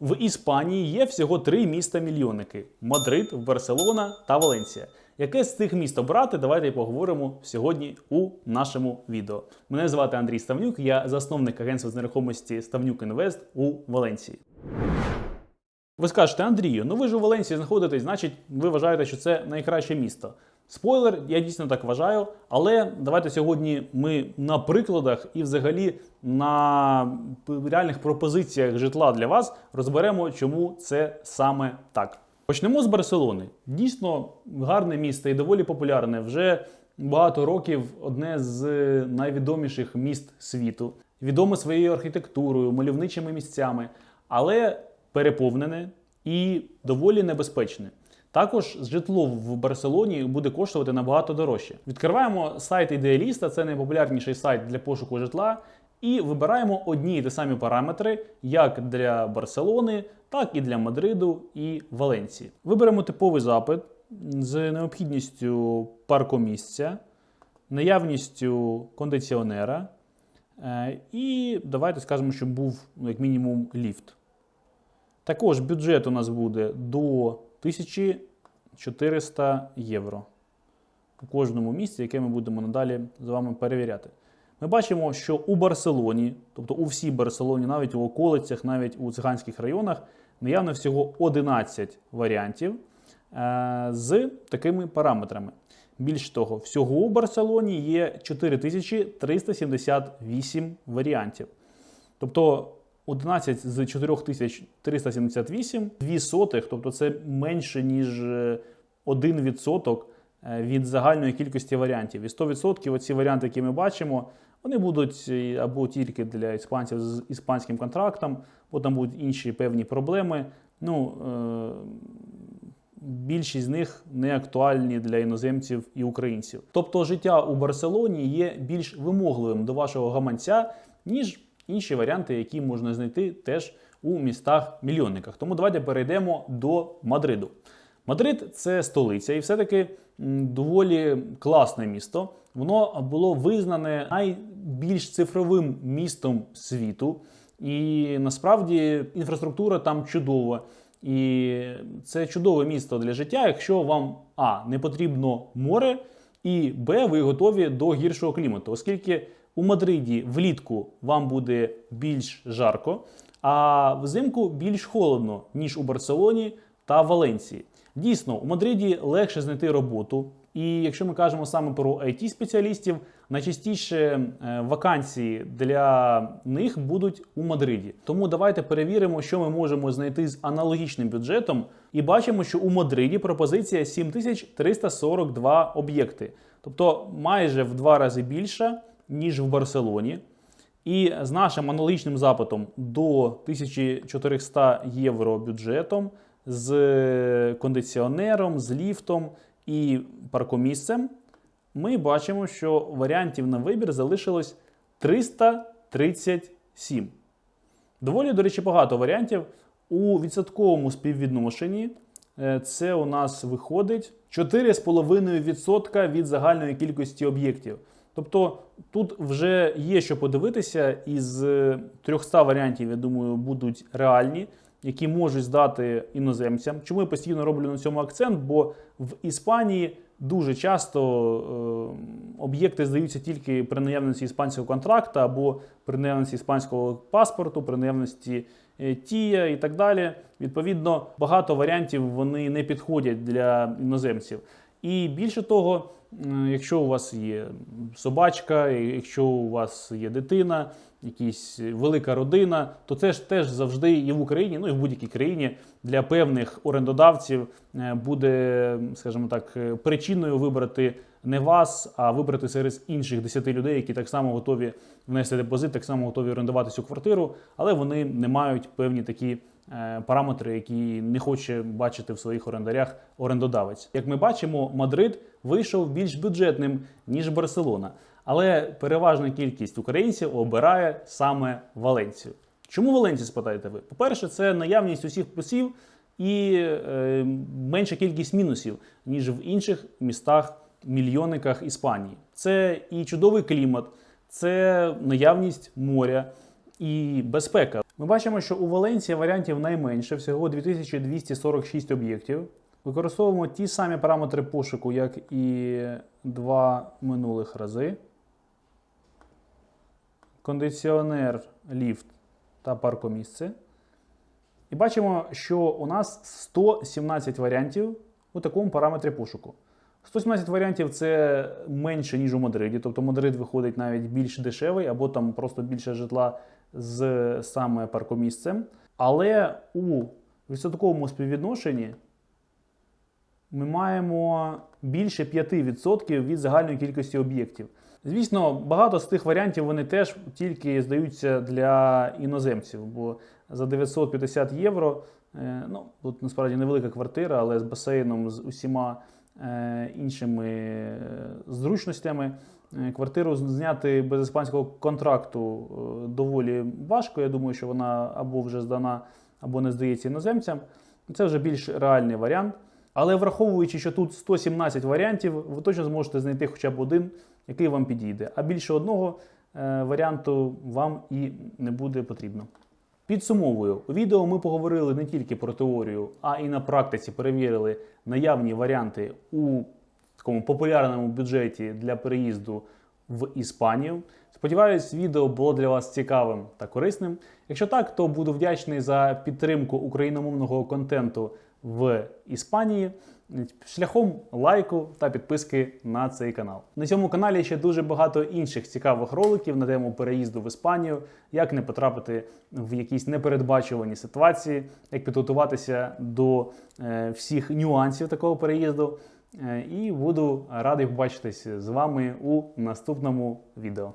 В Іспанії є всього три міста-мільйонники: Мадрид, Барселона та Валенсія. Яке з цих міст обрати? Давайте поговоримо сьогодні у нашому відео. Мене звати Андрій Ставнюк, я засновник агентства з нерухомості Ставнюк Інвест у Валенсії. Ви скажете, Андрію, ну ви ж у Валенсії знаходитесь, значить, ви вважаєте, що це найкраще місто. Спойлер, я дійсно так вважаю, але давайте сьогодні ми на прикладах і взагалі на реальних пропозиціях житла для вас розберемо, чому це саме так. Почнемо з Барселони. Дійсно гарне місто і доволі популярне. Вже багато років одне з найвідоміших міст світу. Відоме своєю архітектурою, мальовничими місцями, але переповнене і доволі небезпечне. Також житло в Барселоні буде коштувати набагато дорожче. Відкриваємо сайт ідеаліста, це найпопулярніший сайт для пошуку житла, і вибираємо одні й ті самі параметри, як для Барселони, так і для Мадриду і Валенції. Виберемо типовий запит з необхідністю паркомісця, наявністю кондиціонера. е, І давайте скажемо, щоб був ну, як мінімум ліфт. Також бюджет у нас буде до 1400 євро у кожному місці, яке ми будемо надалі з вами перевіряти. Ми бачимо, що у Барселоні, тобто у всій Барселоні, навіть у околицях, навіть у циганських районах, наявно всього 11 варіантів е, з такими параметрами. Більш того, всього у Барселоні є 4378 варіантів. Тобто 11 з 4378, 2 сотих, тобто це менше, ніж е, 1% е, від загальної кількості варіантів. І 100% оці варіанти, які ми бачимо, вони будуть е, або тільки для іспанців з іспанським контрактом, або там будуть інші певні проблеми. Ну, е, більшість з них не актуальні для іноземців і українців. Тобто життя у Барселоні є більш вимогливим до вашого гаманця, ніж інші варіанти, які можна знайти теж у містах-мільйонниках. Тому давайте перейдемо до Мадриду. Мадрид це столиця, і все-таки доволі класне місто. Воно було визнане найбільш цифровим містом світу. І насправді інфраструктура там чудова. І це чудове місто для життя, якщо вам А не потрібно море, і Б, ви готові до гіршого клімату, оскільки у Мадриді влітку вам буде більш жарко, а взимку більш холодно, ніж у Барселоні та Валенції. Дійсно, у Мадриді легше знайти роботу. І якщо ми кажемо саме про it спеціалістів найчастіше е, вакансії для них будуть у Мадриді. Тому давайте перевіримо, що ми можемо знайти з аналогічним бюджетом. І бачимо, що у Мадриді пропозиція 7342 об'єкти, тобто майже в два рази більша, ніж в Барселоні. І з нашим аналогічним запитом до 1400 євро бюджетом, з кондиціонером, з ліфтом і паркомісцем, ми бачимо, що варіантів на вибір залишилось 337. Доволі, до речі, багато варіантів. У відсотковому співвідношенні е, це у нас виходить 4,5% від загальної кількості об'єктів. Тобто тут вже є що подивитися, із е, 300 варіантів, я думаю, будуть реальні, які можуть здати іноземцям. Чому я постійно роблю на цьому акцент? Бо в Іспанії дуже часто е, об'єкти здаються тільки при наявності іспанського контракту або при наявності іспанського паспорту, при наявності е, тія і так далі. Відповідно, багато варіантів вони не підходять для іноземців. І більше того, якщо у вас є собачка, якщо у вас є дитина, якась велика родина, то це ж теж завжди і в Україні, ну і в будь-якій країні для певних орендодавців е, буде, скажімо так, е, причиною вибрати не вас, а вибрати серед інших 10 людей, які так само готові внести депозит, так само готові орендувати цю квартиру, але вони не мають певні такі е, параметри, які не хоче бачити в своїх орендарях орендодавець. Як ми бачимо, Мадрид вийшов більш бюджетним ніж Барселона, але переважна кількість українців обирає саме Валенцію. Чому Валенцію, спитаєте ви? По-перше, це наявність усіх плюсів і е, менша кількість мінусів, ніж в інших містах мільйонниках Іспанії. Це і чудовий клімат, це наявність моря і безпека. Ми бачимо, що у Валенції варіантів найменше, всього 2246 об'єктів. Використовуємо ті самі параметри пошуку, як і два минулих рази. Кондиціонер, ліфт та паркомісце. І бачимо, що у нас 117 варіантів у такому параметрі пошуку. 117 варіантів це менше, ніж у Мадриді. Тобто Мадрид виходить навіть більш дешевий, або там просто більше житла з саме паркомісцем. Але у відсотковому співвідношенні ми маємо більше 5% від загальної кількості об'єктів. Звісно, багато з тих варіантів вони теж тільки здаються для іноземців, бо за 950 євро, е, ну тут насправді невелика квартира, але з басейном, з усіма іншими е, зручностями. е, Квартиру зняти без іспанського контракту е, доволі важко. Я думаю, що вона або вже здана, або не здається іноземцям. Це вже більш реальний варіант. Але враховуючи, що тут 117 варіантів, ви точно зможете знайти хоча б один, який вам підійде. А більше одного е, варіанту вам і не буде потрібно. Підсумовую, у відео ми поговорили не тільки про теорію, а і на практиці перевірили наявні варіанти у такому популярному бюджеті для переїзду в Іспанію. Сподіваюсь, відео було для вас цікавим та корисним. Якщо так, то буду вдячний за підтримку україномовного контенту в Іспанії шляхом лайку та підписки на цей канал. На цьому каналі ще дуже багато інших цікавих роликів на тему переїзду в Іспанію, як не потрапити в якісь непередбачувані ситуації, як підготуватися до е, всіх нюансів такого переїзду. Е, і буду радий побачитись з вами у наступному відео.